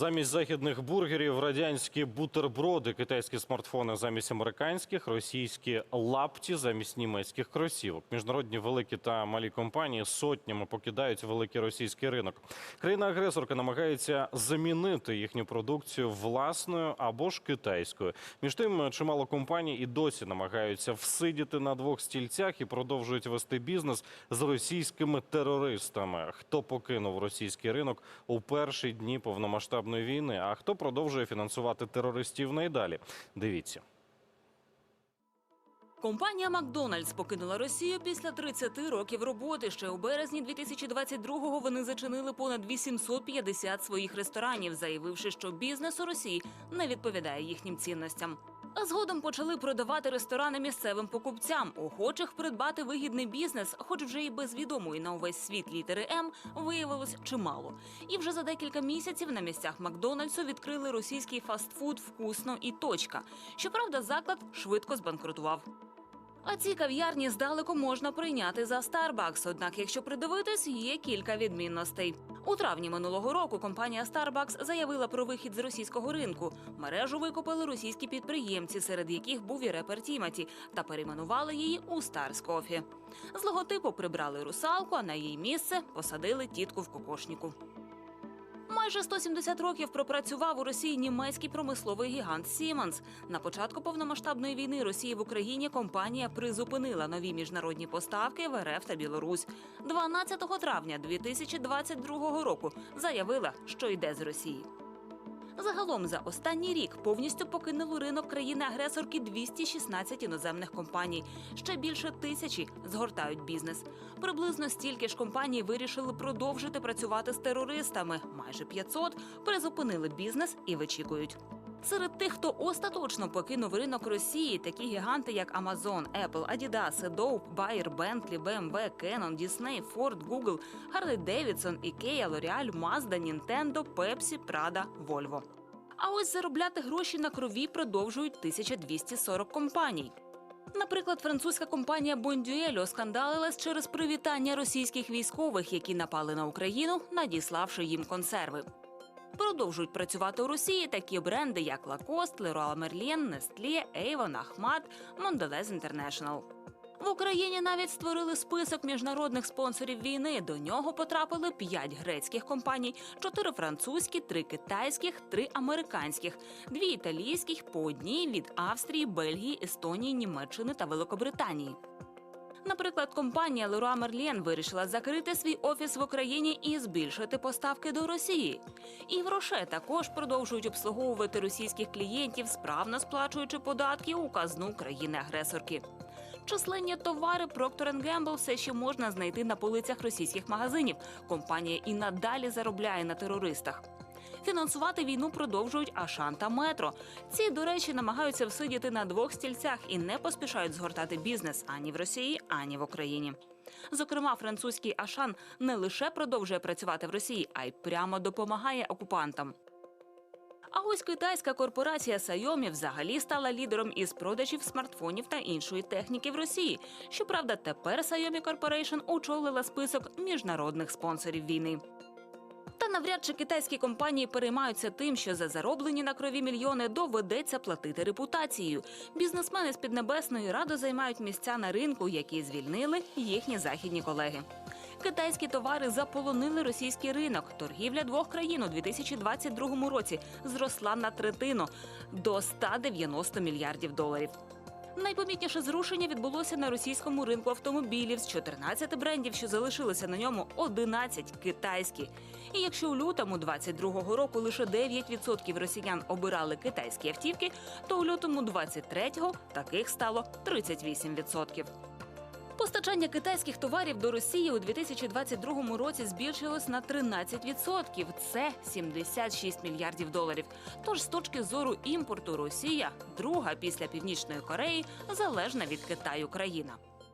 Замість західних бургерів радянські бутерброди, китайські смартфони замість американських, російські лапті замість німецьких кросівок. Міжнародні великі та малі компанії сотнями покидають великий російський ринок. Країна-агресорка намагається замінити їхню продукцію власною або ж китайською. Між тим, чимало компаній і досі намагаються всидіти на двох стільцях і продовжують вести бізнес з російськими терористами. Хто покинув російський ринок у перші дні повномасштабної війни, а хто продовжує фінансувати терористів найдалі? Дивіться. Компанія Макдональдс покинула Росію після 30 років роботи. Ще у березні 2022-го вони зачинили понад 850 своїх ресторанів, заявивши, що бізнес у Росії не відповідає їхнім цінностям. А згодом почали продавати ресторани місцевим покупцям, охочих придбати вигідний бізнес, хоч вже і без відомої на увесь світ літери М виявилось чимало. І вже за декілька місяців на місцях Макдональдсу відкрили російський фастфуд вкусно і точка. Щоправда, заклад швидко збанкрутував. А ці кав'ярні здалеку можна прийняти за Starbucks, Однак, якщо придивитись, є кілька відмінностей. У травні минулого року компанія Starbucks заявила про вихід з російського ринку. Мережу викупили російські підприємці, серед яких був і репер Тімоті, та перейменували її у Stars Coffee. З логотипу прибрали русалку, а на її місце посадили тітку в кокошніку. Майже 170 років пропрацював у Росії німецький промисловий гігант Сіменс. На початку повномасштабної війни Росії в Україні компанія призупинила нові міжнародні поставки в РФ та Білорусь. 12 травня 2022 року заявила, що йде з Росії. Загалом за останній рік повністю покинули ринок країни-агресорки 216 іноземних компаній. Ще більше тисячі згортають бізнес. Приблизно стільки ж компаній вирішили продовжити працювати з терористами. Майже 500 призупинили бізнес і вичікують. Серед тих, хто остаточно покинув ринок Росії, такі гіганти, як Amazon, Apple, Adidas, Adobe, Bayer, Bentley, BMW, Canon, Disney, Ford, Google, Harley Davidson, Ikea, L'Oreal, Mazda, Nintendo, Pepsi, Prada, Volvo. А ось заробляти гроші на крові продовжують 1240 компаній. Наприклад, французька компанія Бондюель оскандалилась через привітання російських військових, які напали на Україну, надіславши їм консерви. Продовжують працювати у Росії такі бренди, як Lacoste, Leroy Merlin, Nestlé, Avon, Ahmad, Mondelez International. В Україні навіть створили список міжнародних спонсорів війни. До нього потрапили п'ять грецьких компаній, чотири французькі, три китайських, три американських, дві італійських, по одній від Австрії, Бельгії, Естонії, Німеччини та Великобританії. Наприклад, компанія Leroy Merlin вирішила закрити свій офіс в Україні і збільшити поставки до Росії. І в Роше також продовжують обслуговувати російських клієнтів, справно сплачуючи податки у казну країни-агресорки. Численні товари Procter Gamble все ще можна знайти на полицях російських магазинів. Компанія і надалі заробляє на терористах. Фінансувати війну продовжують Ашан та Метро. Ці, до речі, намагаються всидіти на двох стільцях і не поспішають згортати бізнес ані в Росії, ані в Україні. Зокрема, французький Ашан не лише продовжує працювати в Росії, а й прямо допомагає окупантам. А ось китайська корпорація Xiaomi взагалі стала лідером із продажів смартфонів та іншої техніки в Росії. Щоправда, тепер Xiaomi Corporation очолила список міжнародних спонсорів війни. Та навряд чи китайські компанії переймаються тим, що за зароблені на крові мільйони доведеться платити репутацією. Бізнесмени з Піднебесної радо займають місця на ринку, які звільнили їхні західні колеги. Китайські товари заполонили російський ринок. Торгівля двох країн у 2022 році зросла на третину до 190 мільярдів доларів. Найпомітніше зрушення відбулося на російському ринку автомобілів з 14 брендів, що залишилися на ньому 11 китайські. І якщо у лютому 22-го року лише 9% росіян обирали китайські автівки, то у лютому 23-го таких стало 38%. Постачання китайських товарів до Росії у 2022 році збільшилось на 13%. Це 76 мільярдів доларів. Тож, з точки зору імпорту, Росія друга після Північної Кореї залежна від Китаю країна.